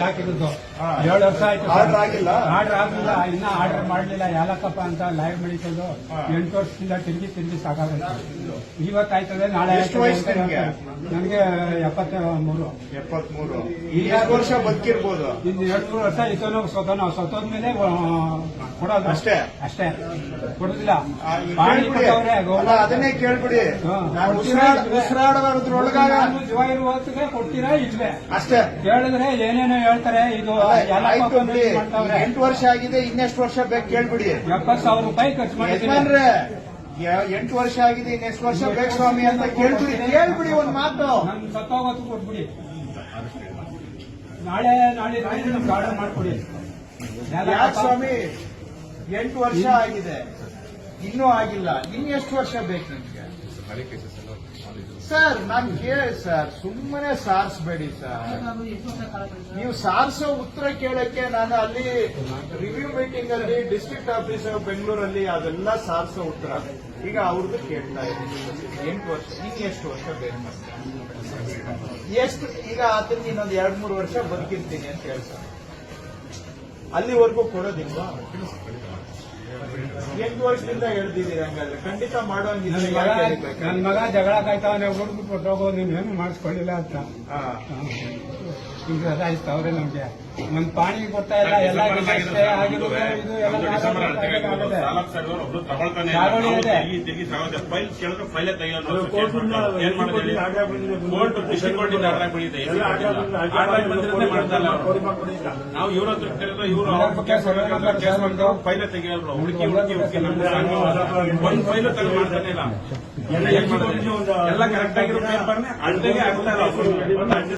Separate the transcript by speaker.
Speaker 1: ಹಾಕಿದ್ದು. ಏಳು ವರ್ಷ ಆಯ್ತು.
Speaker 2: ಆರ್ಡರ್ ಆಗಿಲ್ಲ
Speaker 1: ಆರ್ಡರ್ ಆಗಿಲ್ಲ ಇನ್ನ ಆರ್ಡರ್ ಮಾಡ್ಲಿಲ್ಲ. ಯಾಲಕ್ಕಪ್ಪ ಅಂತ ಲೈವ್
Speaker 2: ಹಾ.
Speaker 1: ಎಂಟು ವರ್ಷದಿಂದ ತಿರುಗಿ ತಿರುಗಿ ಸಾಕಾಗುತ್ತೆ. ಇವತ್ತಾಯ್ತದೆ ನಾಳೆ. ನನಗೆ ಎಪ್ಪತ್ತ ಮೂರು
Speaker 2: ಎಪ್ಪತ್ಮೂರು ಎರಡು ವರ್ಷ ಬದುಕಿರ್ಬೋದು?
Speaker 1: ಇನ್ನು ಎರಡು ಮೂರು ವರ್ಷ ಇತನೋ ಸ್ವತಃ ಸೊತೋದ್ಮೇಲೆ ಆ, ಕೊಡೋದು.
Speaker 2: ಅಷ್ಟೇ?
Speaker 1: ಅಷ್ಟೇ. ಕೊಡುದಿಲ್ಲ.
Speaker 2: ಅದನ್ನೇ ಕೇಳ್ಬಿಡಿ. ಉಸಿರಾಡೋದ್ರೊಳಗಾಗ
Speaker 1: ಜೀವ ಇರುವ ಕೊಡ್ತೀರಾ ಇಲ್ವೇ?
Speaker 2: ಅಷ್ಟೇ.
Speaker 1: ಕೇಳಿದ್ರೆ ಏನೇನೋ ಹೇಳ್ತಾರೆ ಇದು
Speaker 2: ಎಂಟು ವರ್ಷ ಆಗಿದೆ ಇನ್ನೆಷ್ಟು ವರ್ಷ ಬೇಕು ಕೇಳ್ಬಿಡಿ.
Speaker 1: ಎಪ್ಪತ್ತು ಸಾವಿರ ರೂಪಾಯಿ ಖರ್ಚು
Speaker 2: ಮಾಡಿದ್ರೆ ಎಂಟು ವರ್ಷ ಆಗಿದೆ ಇನ್ನೆಷ್ಟು ವರ್ಷ ಬೇಕು ಸ್ವಾಮಿ ಅಂತ ಕೇಳ್ಬಿಡಿ ಕೇಳ್ಬಿಡಿ ಒಂದ್ ಮಾತು.
Speaker 1: ಸತ್ತೋಗತ್ತು ಕೊಟ್ಬಿಡಿ. ನಾಳೆ ನಾಳೆ ನಾಳೆ ನಮ್ಗೆ ಆರ್ಡರ್ ಮಾಡ್ಕೊಡಿ.
Speaker 2: ಯಾಕೆ ಸ್ವಾಮಿ? ಎಂಟು ವರ್ಷ ಆಗಿದೆ. ಇನ್ನೂ ಆಗಿಲ್ಲ. ಇನ್ನೆಷ್ಟು ವರ್ಷ ಬೇಕು ನಿಮ್ಗೆ? ಸರ್ ನಾನು ಕೇಳಿ ಸರ್ ಸುಮ್ಮನೆ ಸಾರಿಸ್ಬೇಡಿ ಸರ್ ನೀವು ಸಾರಿಸೋ ಉತ್ತರ ಕೇಳಕ್ಕೆ ನಾನು ಅಲ್ಲಿ ರಿವ್ಯೂ ಮೀಟಿಂಗ್ ಅಲ್ಲಿ ಡಿಸ್ಟ್ರಿಕ್ಟ್ ಆಫೀಸ್ ಬೆಂಗಳೂರಲ್ಲಿ ಅದೆಲ್ಲ ಸಾರಿಸೋ ಉತ್ತರ. ಈಗ ಅವ್ರದ್ದು ಕೇಳ್ತಾ ಇದ್ದೀನಿ. ಎಂಟು ವರ್ಷ, ಇನ್ನು ಎಷ್ಟು ವರ್ಷ ಮಾಡ್ತೀನಿ ಎಷ್ಟು, ಈಗ ಆತನ ಇನ್ನೊಂದು ಎರಡು, ಮೂರು ವರ್ಷ ಬದುಕಿರ್ತೀನಿ ಅಂತ ಹೇಳ್ತಾರೆ. ಅಲ್ಲಿವರೆಗೂ ಕೊಡೋದಿಲ್ವಾ? ಎಂಟು ವರ್ಷದಿಂದ ಹೇಳ್ತಿದ್ದೀರಿ ಹಂಗಾದ್ರೆ ಖಂಡಿತ
Speaker 1: ನನ್
Speaker 2: ಮಾಡೋಂಗಿದ್ರೆ
Speaker 1: ಮಗ? ನನ್ ಜಗಳ ಕಾಯ್ತಾವನೆ ಹುಡುಗ್ಬಿಟ್ಟು ಹೊಟ್ಟೋಗೋ ಏನು ಮಾಡಿಸ್ಕೊಳ್ಳಿಲ್ಲ ಅಂತ
Speaker 2: ಹಾ.
Speaker 1: ಈಗ ಅದಾಯ್ತು ಅವ್ರೆ ನಮ್ಗೆ. ನಮ್ ಪಾಣಿ ಗೊತ್ತಾ ಇಲ್ಲ ಎಲ್ಲ
Speaker 3: ನಾವು ಇವ್ರ ಹತ್ರ ಕೇಳಿದ್ರೆ ಇವರು ಕೇಸ್ ಫೈಲೇ ತೆಗಿಯೋರು. ಹುಡುಕಿ ಹುಡುಕಿ ಹುಡುಕಿ ನಮ್ಗೆ. ಒಂದ್ ಫೈಲು ತಗೊಂಡು ಮಾಡ್ತಾನೆ ಇಲ್ಲ. ಎಲ್ಲ ಕರೆಕ್ಟ್ ಆಗಿರೋ ಪೇಪರ್ನೇ ಅಡ್ಡೆಗೆ ಆಗ್ತಾ ಇಲ್ಲ